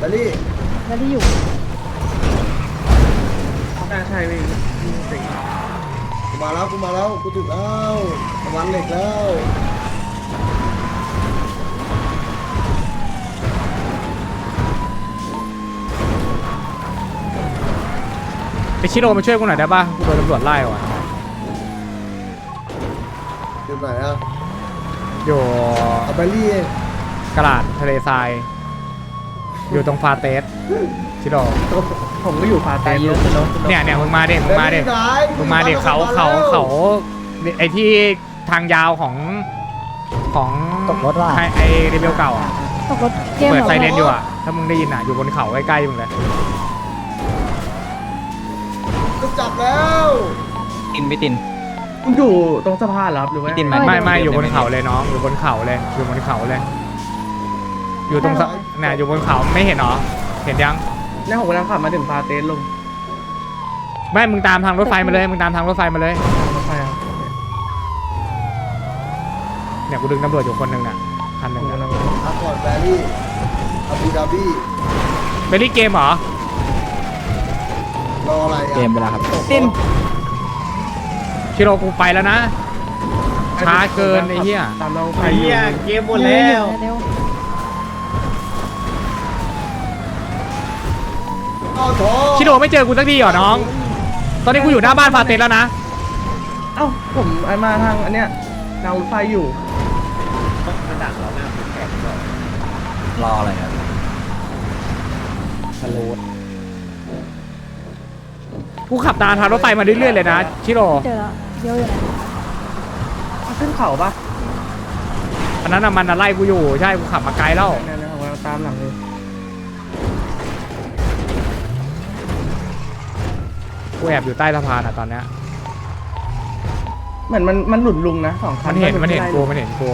แบลลี่แล้วที่อยู่น่าใช่พี่ยิงสิงกูมาแล้วกูมาแล้วกูถึงแล้วตะวันเหล็กแล้วไปชิโร่มาช่วยกูหน่อยได้ป่ะกูโดนตำรวจไล่ว่ะอยู่ไหนอะอยู่เอาแบลลี่กระดาษทะเลทราย อยู่ตรงฟาเตสชิโร่ผมก็อยู่ฟาเต้นลุงเนี่ยเนี่ยมึงมาเด็มึงมาเด็แบลลี่ไหนมึงมาเด็เขาเขาเขาไอที่ทางยาวของของตกรถว่ะ ไอไอเรเบลเก่าอะตกรถเกมเปิดเหรอไซเรนอยู่อะถ้ามึงได้ยินอะอยู่บนเขาใกล้ๆมึงเลยกูจับแล้วตินไม่ติน คุณอยู่ตรงสะพานเหรอครับหรือว่าพี่ตินไม่าไม่ไม่เดี๋อยวยู่บนเดี๋ยวเขาเลยน้องอยู่บนเขาเลยอยู่บนเขาเลย อยู่ตรงสะเนี่ยอยู่บนเขาไม่เห็นเหรอ เห็นยังเนี่ยผมกำลังขับมาถึงฟาเต้นลุงไม่มึงตามทางรถไฟมาเลย มึงตามทางรถไฟมาเลย รถไฟครับเนี่ยกูดึงตำรวจอยู่คนหนึ่งน่ะคันหผนึ่งมน่ะกำลังอาคอร์ดแบลลี่อาบูดาบีเบลลี่เกมเหรอ รออะไรอะเกมไปแล้วครับ ตินชิโร่กูไปแล้วนะ ช้าเกินไอ้เหี้ย ตามเราไปอยู่เกมหมดแล้ว เร็วอ้าวโถ ชิโร่ไม่เจอกูสักทีเหรอน้อง ตอนนี้กูอยู่หน้าบ้านฟาเตสแล้วนะ เอ้าผมไอ้มาทางอันเนี้ยทางรถไฟอยู่รออะไรครับกูขับตามทางรถไฟมาเรื่อยๆเลยนะชิโร่เจอแล้วเดี๋ยวอยู่ไหนขึ้นเขาปะอันนั้นน่ะมันน่ะไล่กูอยู่ใช่กูขับมาไกลแล้วเนี่ยๆผมกำลังตามหลังเลย กูแอบอยู่ใต้สะพานอะตอนเนี้ยเหมือนมันมันหลุดลุงนะสองคัมันนเห็น มันเห็นไล่กู มันเห็นกู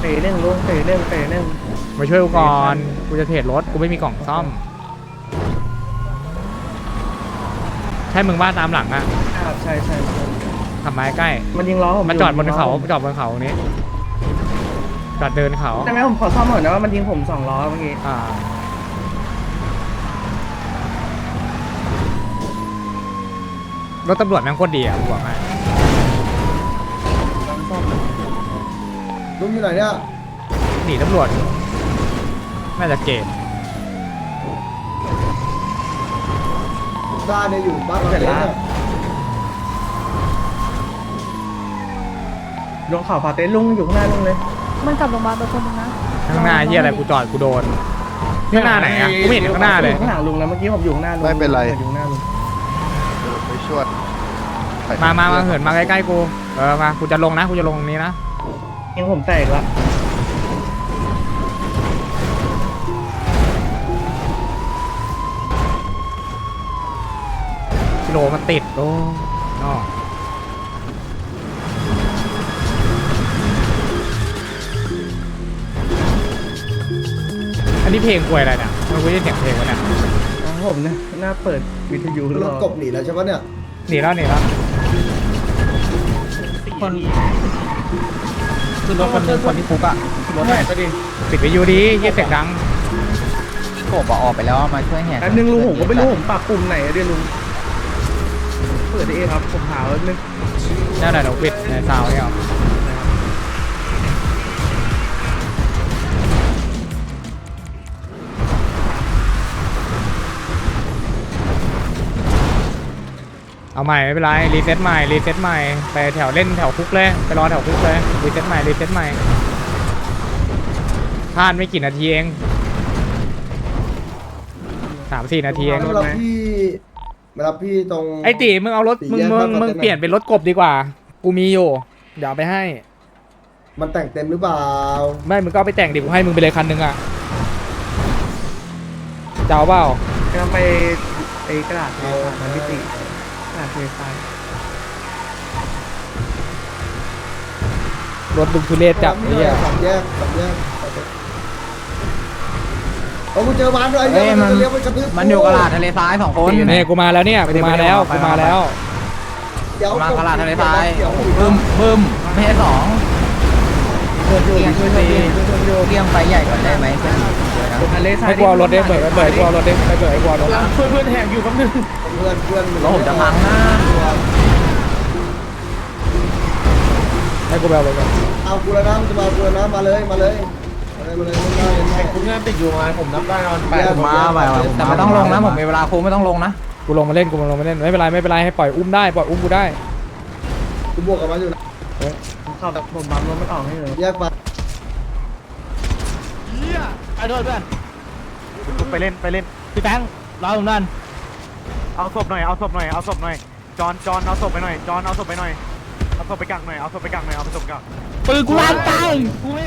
เตะเร่งลุงเตะเร่งเตะเร่งมาช่วยกูก่อน กูจะเทรดรถ กูไม่มีกล่องซ่อม ใช่มึงว่าตามหลังอะครับใช่ใช่ใช่ขับมาใกล้ มันยิงล้อผมมายู่จอดบนยิงล้เขา จอดบนเขาตรงนี้ จอดเดินเขา ใช่ไหมผมขอซ่อมหน่อยนะว่ามันยิงผมสองล้อเมื่อกี้ อ่า รถตำรวจแม่งโคตรดีอะกูบอกให้ลองซ่อมลุงอยู่ไหนเนี่ยหนีตำรวจน่าจะเกตบ้านเนี่ยอยู่บ้านเราเนี่ยลงเขาพาเต้นลุงอยู่ข้างหน้าลุงเลย มันกลับโรงพยาบาลไปคนนึงนะข้างหน้าเหียอะไรกูจอดกูโดนข้างหน้าไหนอะกูไม่เห็นข้างหน้าเลย ข้างหลังลุงแล้วเมื่อกี้ผมอยู่ข้างหน้าลุงไม่เป็นไร อยู่ข้างหน้าลุงไป ช่วยมามามาเหินมาใกล้ๆกูเออมากูจะลงนะกูจะลงตรงนี้นะยิงผมแตกละกิโลมันติดโอ้นอกอันนี้เพลงกวยอะไรเนี่ยมันกูได้เสียงเพลงวะเนี่ยอ๋อผมเนี่ยหน้าเปิดวิทยุหรือรเปถล่ากบหนีแล้วใช่ปะเนี่ย หนีแล้วหนีแล้วคนคือรถคนนึงคนที่คุกอะรถไหนก็ดีปิดวิทยุดีเฮียเสียงดังโกบอะออกไปแล้วมาช่วยแหกอันนึงลุงผมก็ไม่รู้ผมปากปุ่มไหนอะเดี๋ยวลุงเปิดเองครับผมหาแล้วนึงนั่นแหละเดี๋ยวปิดในซาวน์เนี่ย เอาเอาใหม่ไม่เป็นไรรีเซ็ตใหม่รีเซ็ตใหม่ไปแถวเล่นแถวคุกเลยไปรอแถวคุกเลยรีเซ็ตใหม่รีเซ็ตใหม่พลาดไม่กี่นาทีเองสามสี่นาทีเองมารับพี่มารับพี่ตรง ไอ้ตีมึงเอารถมึงสี่แยกมึงบ้านมึงปาเต็ดเปลี่ยนเป็นรถกบดีกว่า กูมีอยู่ เดี๋ยวเอาไปให้ มันแต่งเต็มหรือเปล่า ไม่ มึงก็เอาไปแต่งดิกูให้มึงไปเลยคันนึงอะจะเอาเปล่ากำลังไปไอ้กระดาษเทปมันพิติก ระดาษเทปายรถลุงทุเรศจับไอ้เหี้ยสามแยกสามแยกเอากูเจอมันด้วยไอ้เฮ้ยเหี้ยมันมันจะเลี้ยวไปกระทืบมันอยู่กระลาดทะเลทรายสองคนนี่กูมาแล้วเนี่ยกูมาแล้วกูมาแล้วเดี๋ยวมากระลาดทะเลทรายเดี๋ยวบึ้มบึ้มไม่ใช่สองโอ้ชนอยู่ช่วยชนอยู่ช่วยชนอยู่เลี้ยงไฟใหญ่ก่อนได้ไหมเพื่อน ทะเลทรายให้กูเอารถได้เบิร์ดเบิร์ดกูเอารถได้ไปเบิร์ดกูเอารถช่วยเพื่อนแหกอยู่แป๊บนึงเพื่อนเพื่อนแล้วผมจะพังนะให้กูไปเอารถก่อนเอากูแล้วนะมึงจะมากูแล้วนะมาเลยมาเลยมาเลยมาเลยมาเลยมาเลยคุณงานติดอยู่มาผมนับได้นอนแปดมาไปแต่ไม่ต้องลงนะผมมีเวลาคุไม่ต้องลงนะกูลงมาเล่นกูลงมาเล่นไม่เป็นไรไม่เป็นไรให้ปล่อยอุ้มได้ปล่อยอุ้มกูได้กูบวกกับมันอยู่นะผมขับผมบัมรถไม่ออกให้เลยแยกมา ไปด้วยเพื่อนไปเล่นไปเล่น พี่แบงค์รอผมนั่นเอาศพหน่อย เอาศพหน่อย เอาศพหน่อย จอนจอนเอาศพไปหน่อย จอนเอาศพไปหน่อย เอาศพไปกักหน่อย เอาศพไปกักหน่อย เอาไปศพกักปืนกูลั่นตายกูไม่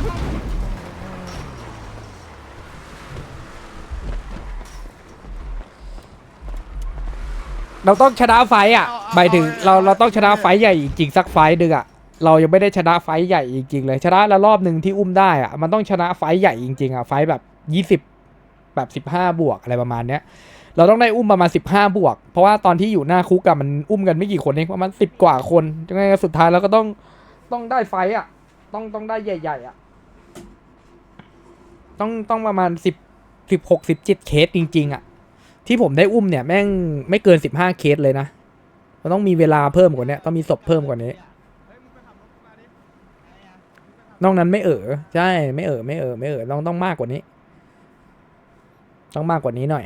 เราต้องชนะไฟต์อะหมายถึงเราเราต้องชนะไฟต์ใหญ่จริงๆสักไฟต์หนึ่งอะ เรายังไม่ได้ชนะไฟใหญ่จริงๆเลยชนะแล้วรอบหนึ่งที่อุ้มได้อะมันต้องชนะไฟใหญ่จริงๆอะไฟแบบยี่สิบแบบสิบห้าบวกอะไรประมาณเนี้ยเราต้องได้อุ้มประมาณสิบห้าบวก เพราะว่าตอนที่อยู่หน้าคุกอะมันอุ้มกันไม่กี่คนเองประมาณสิบกว่าคนยังไงสุดท้ายเราก็ต้องต้องได้ไฟอะต้องต้องได้ใหญ่ ๆอะต้องต้องประมาณสิบสิบหกสิบเจ็ดเคสจริง ๆอะที่ผมได้อุ้มเนี่ยแม่งไม่เกินสิบห้าเคสเลยนะมันต้องมีเวลาเพิ่มกว่านี้ต้องมีศพเพิ่มกว่านี้ นอกนั้นไม่เออใช่ไม่เออไม่เออไม่เออต้องต้องมากกว่านี้ ต้องมากกว่านี้หน่อย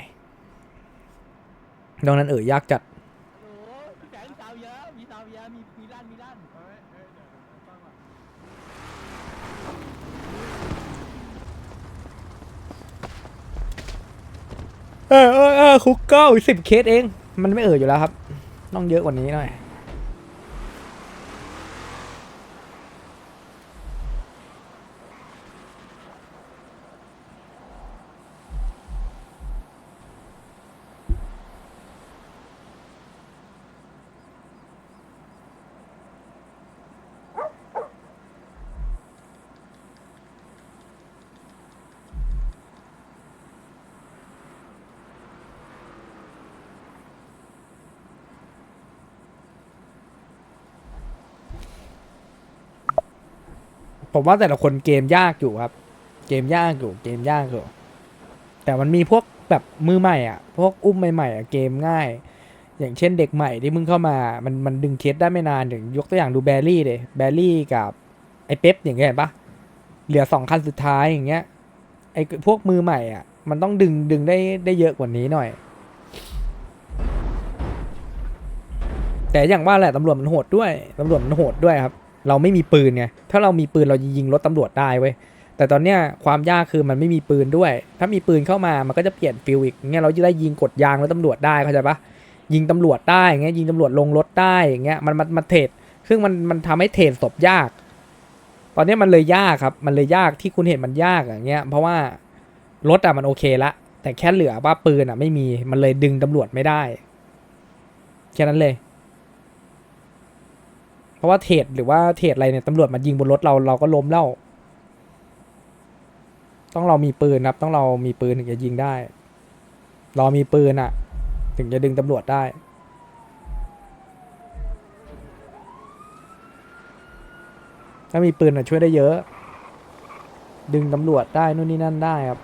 นอกนั้นเออยากจัดเออเออเออคุกเก้าสิบเคสเอง มันไม่เอออยู่แล้วครับ ต้องเยอะกว่านี้หน่อย ผมว่าแต่ละคนเกมยากอยู่ครับ เกมยากอยู่ เกมยากอยู่ แต่มันมีพวกแบบมือใหม่อะ พวกอุ้มใหม่ๆอะเกมง่าย อย่างเช่นเด็กใหม่ที่มึงเข้ามา มันมันดึงเคสได้ไม่นานอย่างยกตัวอย่างดูแบรี่เลยแบรี่กับไอ้เป๊ปอย่างเงี้ยเห็นปะเหลือสองคันสุดท้ายอย่างเงี้ย ไอ้พวกมือใหม่อะ มันต้องดึงดึงได้ได้เยอะกว่านี้หน่อย แต่อย่างว่าแหละตำรวจมันโหดด้วยตำรวจมันโหดด้วยครับ เราไม่มีปืนไงถ้าเรามีปืนเรายิงรถตำรวจได้เว้ยแต่ตอนเนี้ยความยากคือมันไม่มีปืนด้วย ถ้ามีปืนเข้ามามันก็จะเปลี่ยนฟิลอีกเงี้ยเราจะได้ยิงกดยางแล้วตำรวจได้เข้าใจปะยิงตำรวจได้งเงี้ยยิงตำรวจลงรถได้อย่างเงี้ยมันมันมันเทรดซึ่งมันมันทำให้เทรดศพยาก ตอนเนี้ยมันเลยยากครับ มันเลยยากที่คุณเห็นมันยากอย่างเงี้ย เพราะว่ารถอะมันโอเคละ แต่แค่เหลือว่าปืนอะไม่มีมันเลยดึงตำรวจไม่ได้แค่นั้นเลย ราะว่าเทรดหรือว่าเทรดอะไรเนี่ยตำรวจมายิงบนรถเราเราก็ล้มแล้วต้องเรามีปืนครับ ต้องเรามีปืนถึงจะยิงได้ เรามีปืนอะถึงจะดึงตำรวจได้ถ้ามีปืนอะช่วยได้เยอะ ดึงตำรวจได้นู่นนี่นั่นได้ครับ